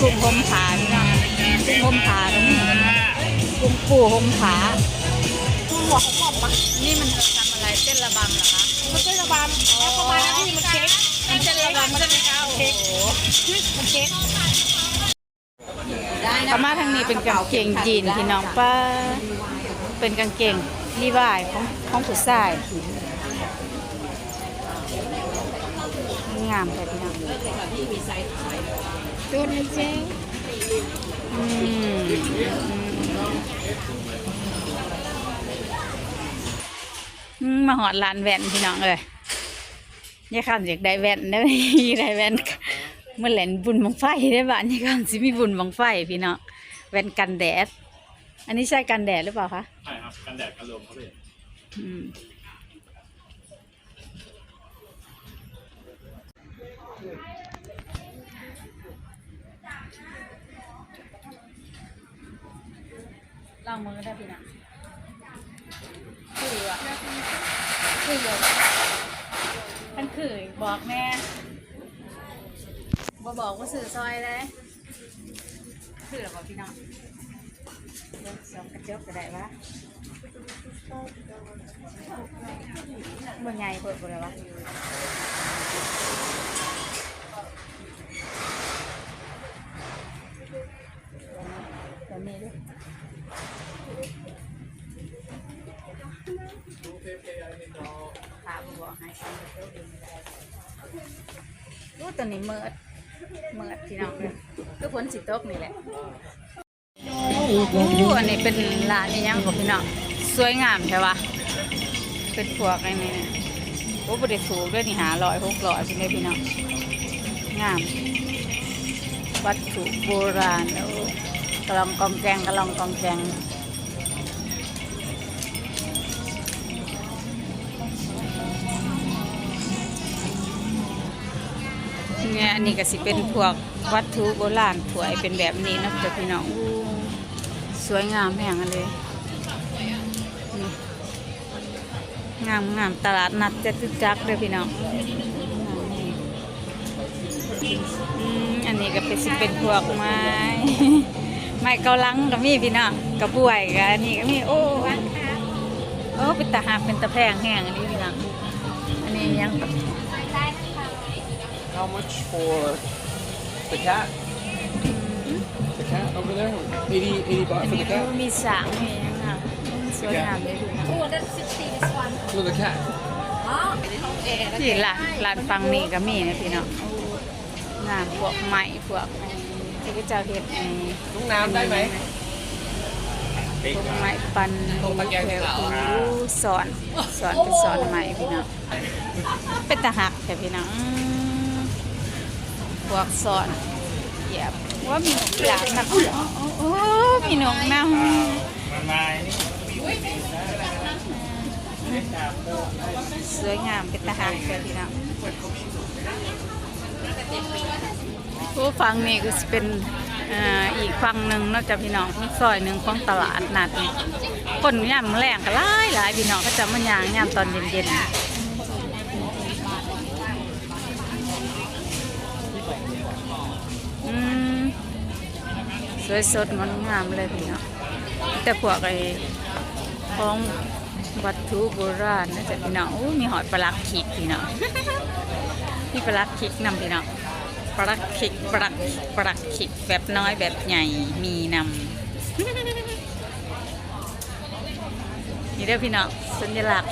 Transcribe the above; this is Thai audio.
กุ้งหมผาพี่น้องกุ้งหมผาก็มีกุ้งปูหมผาคือหัวของหม่อมปะนี่มันทำอะไรเต้นระบำเหรอคะมันเป็นระบำแล้วประมาณนั้นที่มันเค้กมันเต้นระบำใช่ไหมคะโอ้โหมันเค้กกามาทางนี้เป็นกางเกงยีนพี่น้องป้าเป็นกางเกงรีวายของของผู้ชาย งามเลยพี่น้องดูนี่เจ๊อืมอืมมาหอดลานแว่นพี่น้องเลยยายข้ามอยากได้แว่นได้ไหมได้แว่นเมื่อแหลนบุญบังไฟได้บ้านยายข้ามสิมีบุญบังไฟพี่น้องแว่นกันแดด อันนี้ใช่กันแดดหรือเปล่าคะใช่ครับกันแดดกันลมครับพี่ ลองมือได้พี่นะคืออะคือเลยมันคือบอกแม่บอบอกว่าสื่อซอยเลยคือหรอบอกพี่น้องเบิ่งสองกระจกก็ได้วะมันใหญ่เปิดบ่เลยวะตัวนี้ดิ ถามบอกให้ฉันไปเที่ยวเองไม่ได้รู้ตัวนี้เมิดเมิดพี่น้องเลยก็พ้นสิตกนี่แหละอู้อันนี้เป็นร้านนี่ยังของพี่น้องสวยงามใช่ปะเป็นพวกไอ้นี่โอ้บริสูด้วยนี่หาร้อยหกร้อยใช่ไหมพี่น้องงาม วัตถุโบราณโอ้ กระลองกองแกงกระลองกองแกงเนี่ยอันนี้ก็สิเป็นพวกวัตถุโบราณถวยเป็นแบบนี้นะจ้ะพี่น้องสวยงามแห่งอันเลยงามงามตลาดนัดจตุจักเด้อพี่น้องอันนี้ก็เป็นสิเป็นพวกไม้ ไม้เกาลังก็มีพี่น้องกระบวยก็อันนี้ก็มีโอ้โอ้เป็นตาหักเป็นตาแพงแห้งอันนี้พี่น้องอันนี้ยัง How much for the cat? The cat over there? 80, 80 baht อัน for นี้ the cat? มีสางมีหยังอะสวยงามเลยพี่น้องโอ้ดันซิตี้ดิสวัน For the cat. อ๋อในห้องแอร์ที่ร้านร้านฟังนี่ก็มีนะพี่น้องโอ้งามพวกไม้พวก ที่พระเจ้าเฮ็ดไอ้น้องน้ำได้ไหมพวกไม้ปันตรงตะแกรงแถวขาวสอนสอนเป็นสอนไม้พี่น้องเป็นตาหักแต่พี่น้องอืมพวกสอนเหยียบว่ามีหนกหลานนะโอ้โอ้โอ้มีหนกนมันมานี่ำสวยงามเป็นตาหักแต่พี่น้อง ผู้ฟังนี่ก็จะเป็นอีกฝั่งหนึ่งนอกจากพี่น้องอีกซอยหนึ่งของตลาดนัดคนย่ำแรงก็หลายหลายพี่น้องก็จะมาย่างย่ำตอนเย็นๆสวยสดงดงามเลยพี่เนาะแต่พวกไอ้ของ วัตถุโบราณนะจ๊ะพี่เนาะอู้มีหอยปลาลักขิกพี่เนาะพี่ปลาลักขิกนำพี่เนาะปลาลักขิกปลาลักปลาลักขิกแบบน้อยแบบใหญ่มีนำนี่เด้อพี่เนาะสัญลักษณ์